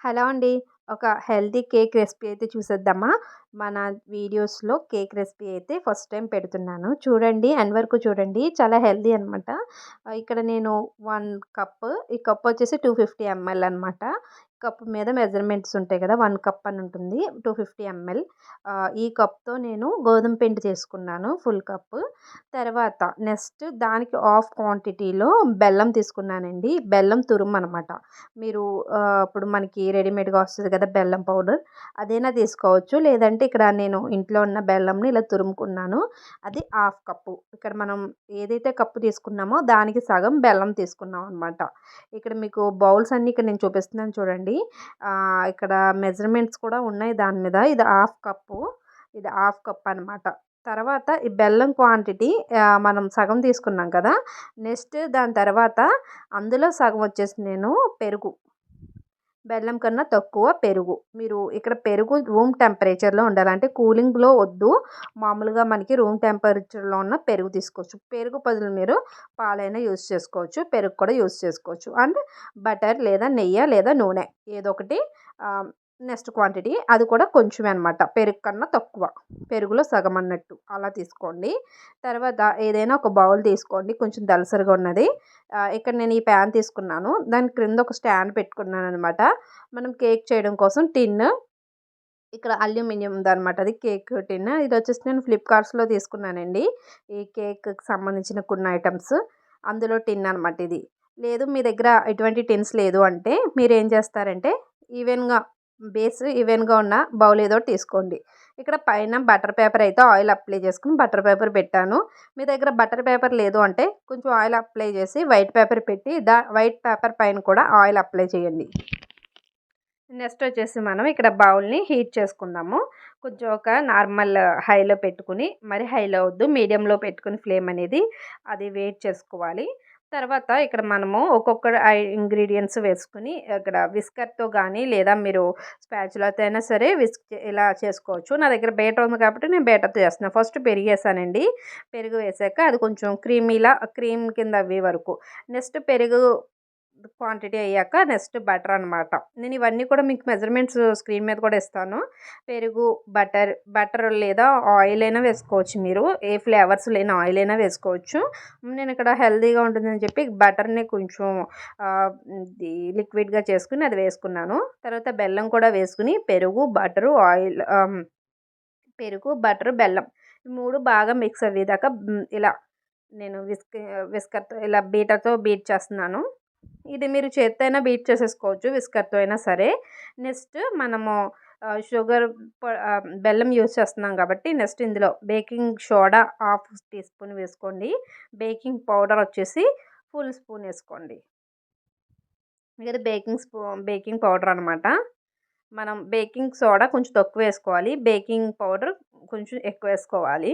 Hello అండి. ఒక healthy cake recipe అయితే చూసేద్దామా? మన వీడియోస్లో కేక్ రెసిపీ అయితే ఫస్ట్ టైం పెడుతున్నాను. చూడండి ఎండ్ వరకు చూడండి. చాలా హెల్దీ అనమాట ఇక్కడ నేను వన్ కప్ ఈ కప్ వచ్చేసి టూ ఫిఫ్టీ ఎంఎల్ అనమాట కప్ మీద మెజర్మెంట్స్ ఉంటాయి కదా వన్ కప్ అని ఉంటుంది టూ ఫిఫ్టీ ఎంఎల్. ఈ కప్తో నేను గోధుమ పిండి తీసుకున్నాను ఫుల్ కప్. తర్వాత నెక్స్ట్ దానికి ఆఫ్ క్వాంటిటీలో బెల్లం తీసుకున్నానండి. బెల్లం తురుము అనమాట మీరు ఇప్పుడు మనకి రెడీమేడ్గా వస్తుంది కదా బెల్లం పౌడర్ అదైనా తీసుకోవచ్చు. లేదంటే ఇక్కడ నేను ఇంట్లో ఉన్న బెల్లంని ఇలా తురుముకున్నాను. అది హాఫ్ కప్పు. ఇక్కడ మనం ఏదైతే కప్పు తీసుకున్నామో దానికి సగం బెల్లం తీసుకున్నాం అనమాట ఇక్కడ మీకు బౌల్స్ అన్నీ ఇక్కడ నేను చూపిస్తున్నాను చూడండి. ఇక్కడ మెజర్మెంట్స్ కూడా ఉన్నాయి దాని మీద. ఇది హాఫ్ కప్పు. ఇది హాఫ్ కప్ అనమాట తర్వాత ఈ బెల్లం క్వాంటిటీ మనం సగం తీసుకున్నాం కదా. నెక్స్ట్ దాని తర్వాత అందులో సగం వచ్చేసి నేను పెరుగు. బెల్లం కన్నా తక్కువ పెరుగు. మీరు ఇక్కడ పెరుగు రూమ్ టెంపరేచర్లో ఉండాలంటే కూలింగ్లో వద్దు. మామూలుగా మనకి రూమ్ టెంపరేచర్లో ఉన్న పెరుగు తీసుకోవచ్చు. పెరుగు బదులు మీరు పాలైనా యూస్ చేసుకోవచ్చు. పెరుగు కూడా యూస్ చేసుకోవచ్చు. అండ్ బటర్ లేదా నెయ్యి లేదా నూనె ఏదో ఒకటి నెక్స్ట్ క్వాంటిటీ అది కూడా కొంచెమే అనమాట పెరుగు కన్నా తక్కువ. పెరుగులో సగం అన్నట్టు. అలా తీసుకోండి. తర్వాత ఏదైనా ఒక బౌల్ తీసుకోండి. కొంచెం దలసరిగా ఉన్నది. ఇక్కడ నేను ఈ ప్యాన్ తీసుకున్నాను. దాని క్రింద ఒక స్టాండ్ పెట్టుకున్నాను అనమాట మనం కేక్ చేయడం కోసం టిన్ ఇక్కడ అల్యూమినియం అనమాట అది కేక్ టిన్. ఇది వచ్చేసి నేను ఫ్లిప్కార్ట్స్లో తీసుకున్నానండి. ఈ కేక్కి సంబంధించిన కొన్ని ఐటమ్స్. అందులో టిన్ అనమాట ఇది. లేదు మీ దగ్గర ఎటువంటి టిన్స్ లేదు అంటే మీరు ఏం చేస్తారంటే ఈవెన్గా బేస్ ఈవెన్గా ఉన్న బౌల్ ఏదో తీసుకోండి. ఇక్కడ పైన బటర్ పేపర్ అయితే ఆయిల్ అప్లై చేసుకుని బటర్ పేపర్ పెట్టాను. మీ దగ్గర బటర్ పేపర్ లేదు అంటే కొంచెం ఆయిల్ అప్లై చేసి వైట్ పేపర్ పెట్టి దా వైట్ పేపర్ పైన కూడా ఆయిల్ అప్లై చేయండి. నెక్స్ట్ వచ్చేసి మనం ఇక్కడ బౌల్ని హీట్ చేసుకుందాము. కొంచెం ఒక నార్మల్ హైలో పెట్టుకుని మరి హైలో వద్దు మీడియంలో పెట్టుకుని ఫ్లేమ్ అనేది అది వెయిట్ చేసుకోవాలి. తర్వాత ఇక్కడ మనము ఒక్కొక్క ఇంగ్రీడియంట్స్ వేసుకుని ఇక్కడ విస్కర్తో కానీ లేదా మీరు స్పాచులతో అయినా సరే విస్క్ ఇలా చేసుకోవచ్చు. నా దగ్గర బేటర్ ఉంది కాబట్టి నేను బేటర్తో చేస్తున్నాను ఫస్ట్ పెరుగు వేసానండి పెరుగు వేసాక అది కొంచెం క్రీమీలా క్రీమ్ కింద అవి వరకు. నెక్స్ట్ పెరుగు క్వాంటిటీ అయ్యాక నెక్స్ట్ బటర్ అనమాట నేను ఇవన్నీ కూడా మీకు మెజర్మెంట్స్ స్క్రీన్ మీద కూడా ఇస్తాను. పెరుగు బటర్ బటర్ లేదా ఆయిల్ అయినా వేసుకోవచ్చు మీరు. ఏ ఫ్లేవర్స్ లేని ఆయిల్ అయినా వేసుకోవచ్చు. నేను ఇక్కడ హెల్తీగా ఉంటుందని చెప్పి బటర్ని కొంచెం లిక్విడ్గా చేసుకుని అది వేసుకున్నాను. తర్వాత బెల్లం కూడా వేసుకుని పెరుగు బటరు ఆయిల్ పెరుగు బటర్ బెల్లం మూడు బాగా మిక్స్ అయ్యేదాకా ఇలా నేను విస్క విస్కర్తో ఇలా బీటర్తో బీట్ చేస్తున్నాను. ఇది మీరు చేత్తైనా బీట్ చేసేసుకోవచ్చు విస్కర్తో అయినా సరే. నెక్స్ట్ మనము షుగర్ బెల్లం యూజ్ చేస్తున్నాం కాబట్టి నెక్స్ట్ ఇందులో baking soda half teaspoon వేసుకోండి. బేకింగ్ పౌడర్ వచ్చేసి ఫుల్ స్పూన్ వేసుకోండి. ఇది బేకింగ్ స్పూ బేకింగ్ పౌడర్ అనమాట మనం బేకింగ్ సోడా కొంచెం తక్కువ వేసుకోవాలి. బేకింగ్ పౌడర్ కొంచెం ఎక్కువ వేసుకోవాలి.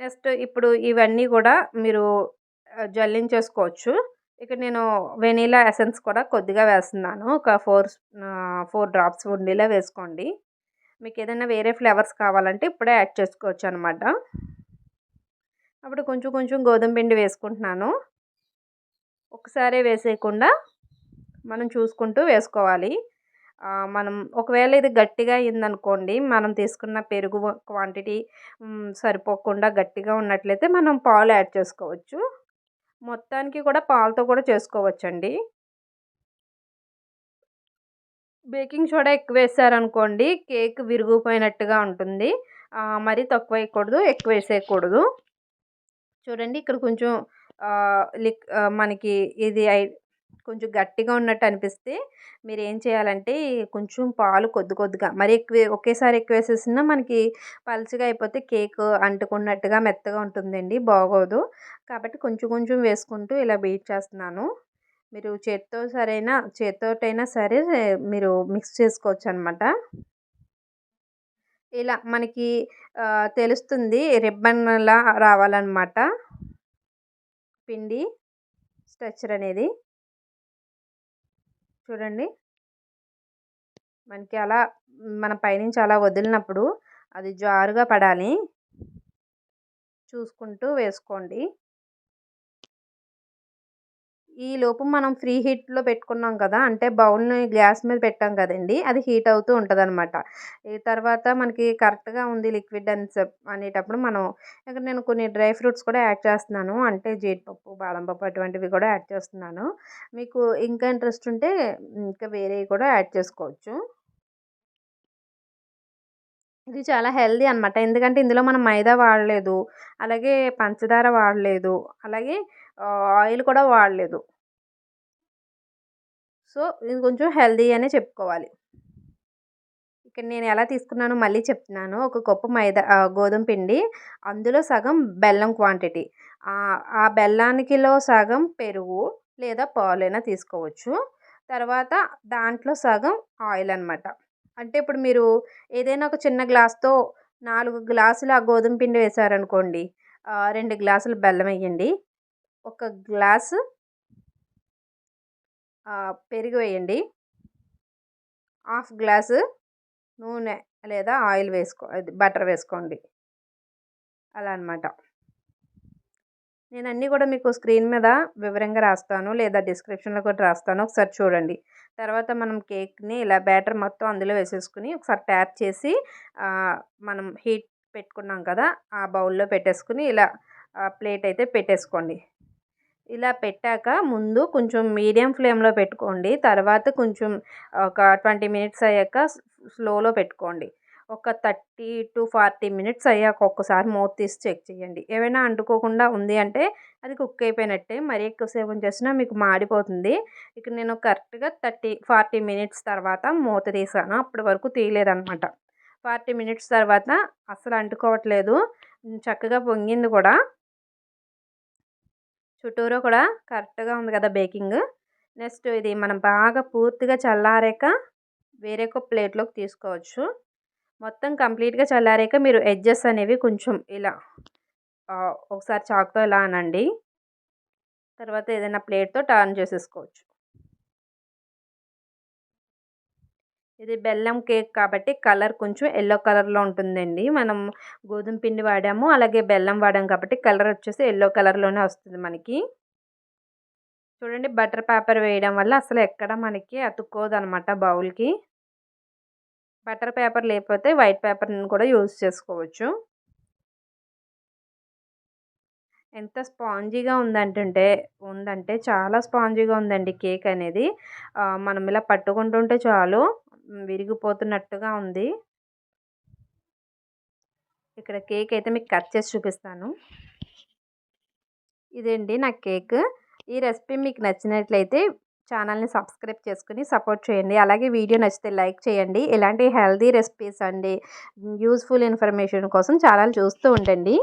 నెక్స్ట్ ఇప్పుడు ఇవన్నీ కూడా మీరు జల్లించేసుకోవచ్చు. ఇక్కడ నేను వెనీలా ఎసెన్స్ కూడా కొద్దిగా వేస్తున్నాను. ఒక ఫోర్ ఫోర్ డ్రాప్స్ ఉండేలా వేసుకోండి. మీకు ఏదైనా వేరే ఫ్లేవర్స్ కావాలంటే ఇప్పుడే యాడ్ చేసుకోవచ్చు అనమాట అప్పుడు కొంచెం కొంచెం గోధుమ పిండి వేసుకుంటున్నాను. ఒకసారి వేసేయకుండా మనం చూసుకుంటూ వేసుకోవాలి. మనం ఒకవేళ ఇది గట్టిగా అయిందనుకోండి మనం తీసుకున్న పెరుగు క్వాంటిటీ సరిపోకుండా గట్టిగా ఉన్నట్లయితే మనం పాలు యాడ్ చేసుకోవచ్చు. మొత్తానికి కూడా పాలతో కూడా చేసుకోవచ్చండి. బేకింగ్ సోడా ఎక్కువ వేసారనుకోండి కేక్ విరిగిపోయినట్టుగా ఉంటుంది. మరీ తక్కువ వేయకూడదు ఎక్కువ వేసేయకూడదు. చూడండి ఇక్కడ కొంచెం లిక్ మనకి ఇది కొంచెం గట్టిగా ఉన్నట్టు అనిపిస్తే మీరు ఏం చేయాలంటే కొంచెం పాలు కొద్ది కొద్దిగా మరి ఎక్కువ ఒకేసారి ఎక్కువ వేసేసినా మనకి పలుచగా అయిపోతే కేక్ అంటుకున్నట్టుగా మెత్తగా ఉంటుందండి బాగోదు. కాబట్టి కొంచెం కొంచెం వేసుకుంటూ ఇలా బీట్ చేస్తున్నాను. మీరు చేత్తో సరైన చేత్తోటైనా సరే మీరు మిక్స్ చేసుకోవచ్చు అనమాట ఇలా మనకి తెలుస్తుంది రిబ్బన్లా రావాలన్నమాట పిండి స్ట్రక్చర్ అనేది చూడండి. మనకి అలా మన పైనుంచి అలా వదిలినప్పుడు అది జారుగా పడాలి. చూసుకుంటూ వేసుకోండి. ఈ లోపు మనం ఫ్రీ హీట్లో పెట్టుకున్నాం కదా అంటే బౌల్ని గ్యాస్ మీద పెట్టాం కదండి అది హీట్ అవుతూ ఉంటుంది అనమాట ఈ తర్వాత మనకి కరెక్ట్గా ఉంది లిక్విడ్ అని అనేటప్పుడు మనం ఇక్కడ నేను కొన్ని డ్రై ఫ్రూట్స్ కూడా యాడ్ చేస్తున్నాను అంటే జీడిపప్పు బాదం పప్పు అటువంటివి కూడా యాడ్ చేస్తున్నాను. మీకు ఇంకా ఇంట్రెస్ట్ ఉంటే ఇంకా వేరేవి కూడా యాడ్ చేసుకోవచ్చు. ఇది చాలా హెల్దీ అనమాట ఎందుకంటే ఇందులో మనం మైదా వాడలేదు అలాగే పంచదార వాడలేదు అలాగే ఆయిల్ కూడా వాడలేదు. సో ఇది కొంచెం హెల్దీ అనే చెప్పుకోవాలి. ఇక్కడ నేను ఎలా తీసుకున్నానో మళ్ళీ చెప్తున్నాను. ఒక కప్పు మైదా గోధుమ పిండి అందులో సగం బెల్లం క్వాంటిటీ ఆ బెల్లానికిలో సగం పెరుగు లేదా పాలైనా తీసుకోవచ్చు. తర్వాత దాంట్లో సగం ఆయిల్ అనమాట అంటే ఇప్పుడు మీరు ఏదైనా ఒక చిన్న గ్లాస్తో నాలుగు గ్లాసులు ఆ గోధుమ పిండి వేసారనుకోండి రెండు గ్లాసులు బెల్లం వేయండి. ఒక గ్లాసు పెరుగు వేయండి. హాఫ్ గ్లాసు నూనె లేదా ఆయిల్ వేసుకో బటర్ వేసుకోండి. అలా అనమాట నేను అన్నీ కూడా మీకు స్క్రీన్ మీద వివరంగా రాస్తాను లేదా డిస్క్రిప్షన్లో కూడా రాస్తాను. ఒకసారి చూడండి. తర్వాత మనం కేక్ని ఇలా బ్యాటర్ మొత్తం అందులో వేసేసుకుని ఒకసారి ట్యాప్ చేసి మనం హీట్ పెట్టుకున్నాం కదా ఆ బౌల్లో పెట్టేసుకుని ఇలా ప్లేట్ అయితే పెట్టేసుకోండి. ఇలా పెట్టాక ముందు కొంచెం మీడియం ఫ్లేమ్లో పెట్టుకోండి. తర్వాత కొంచెం ఒక ట్వంటీ మినిట్స్ అయ్యాక స్లోలో పెట్టుకోండి. ఒక థర్టీ టు ఫార్టీ మినిట్స్ అయ్యాక ఒక్కసారి మూత తీసి చెక్ చేయండి. ఏమైనా అంటుకోకుండా ఉంది అంటే అది కుక్ అయిపోయినట్టే. మరీ ఎక్కువసేపు చేసినా మీకు మాడిపోతుంది. ఇక నేను కరెక్ట్గా థర్టీ ఫార్టీ మినిట్స్ తర్వాత మూత తీసాను. అప్పటి వరకు తీయలేదనమాట ఫార్టీ మినిట్స్ తర్వాత అసలు అంటుకోవట్లేదు. చక్కగా పొంగింది కూడా. చుట్టూరు కూడా కరెక్ట్గా ఉంది కదా బేకింగ్. నెక్స్ట్ ఇది మనం బాగా పూర్తిగా చల్లారాక వేరే ఒక ప్లేట్లోకి తీసుకోవచ్చు. మొత్తం కంప్లీట్గా చల్లారాక మీరు ఎడ్జెస్ అనేవి కొంచెం ఇలా ఒకసారి చాకుతో ఇలా అనండి. తర్వాత ఏదైనా ప్లేట్తో టర్న్ చేసేసుకోవచ్చు. ఇది బెల్లం కేక్ కాబట్టి కలర్ కొంచెం ఎల్లో కలర్లో ఉంటుందండి. మనం గోధుమ పిండి వాడాము అలాగే బెల్లం వాడాము కాబట్టి కలర్ వచ్చేసి ఎల్లో కలర్లోనే వస్తుంది మనకి. చూడండి బటర్ పేపర్ వేయడం వల్ల అసలు ఎక్కడ మనకి అతుక్కోదు అనమాట బౌల్కి. బటర్ పేపర్ లేకపోతే వైట్ పేపర్ని కూడా యూజ్ చేసుకోవచ్చు. ఎంత స్పాంజీగా ఉందంటుంటే ఉందంటే చాలా స్పాంజీగా ఉందండి కేక్ అనేది. మనం ఇలా పట్టుకుంటుంటే చాలు. విరిగిపోతున్నట్టుగా ఉంది. ఇక్కడ కేక్ అయితే మీకు కట్ చేసి చూపిస్తాను. ఇదండి నా కేక్. ఈ రెసిపీ మీకు నచ్చినట్లయితే ఛానల్ని సబ్స్క్రైబ్ చేసుకుని సపోర్ట్ చేయండి. అలాగే వీడియో నచ్చితే లైక్ చేయండి. ఇలాంటి హెల్దీ రెసిపీస్ అండి యూస్ఫుల్ ఇన్ఫర్మేషన్ కోసం ఛానల్ చూస్తూ ఉండండి.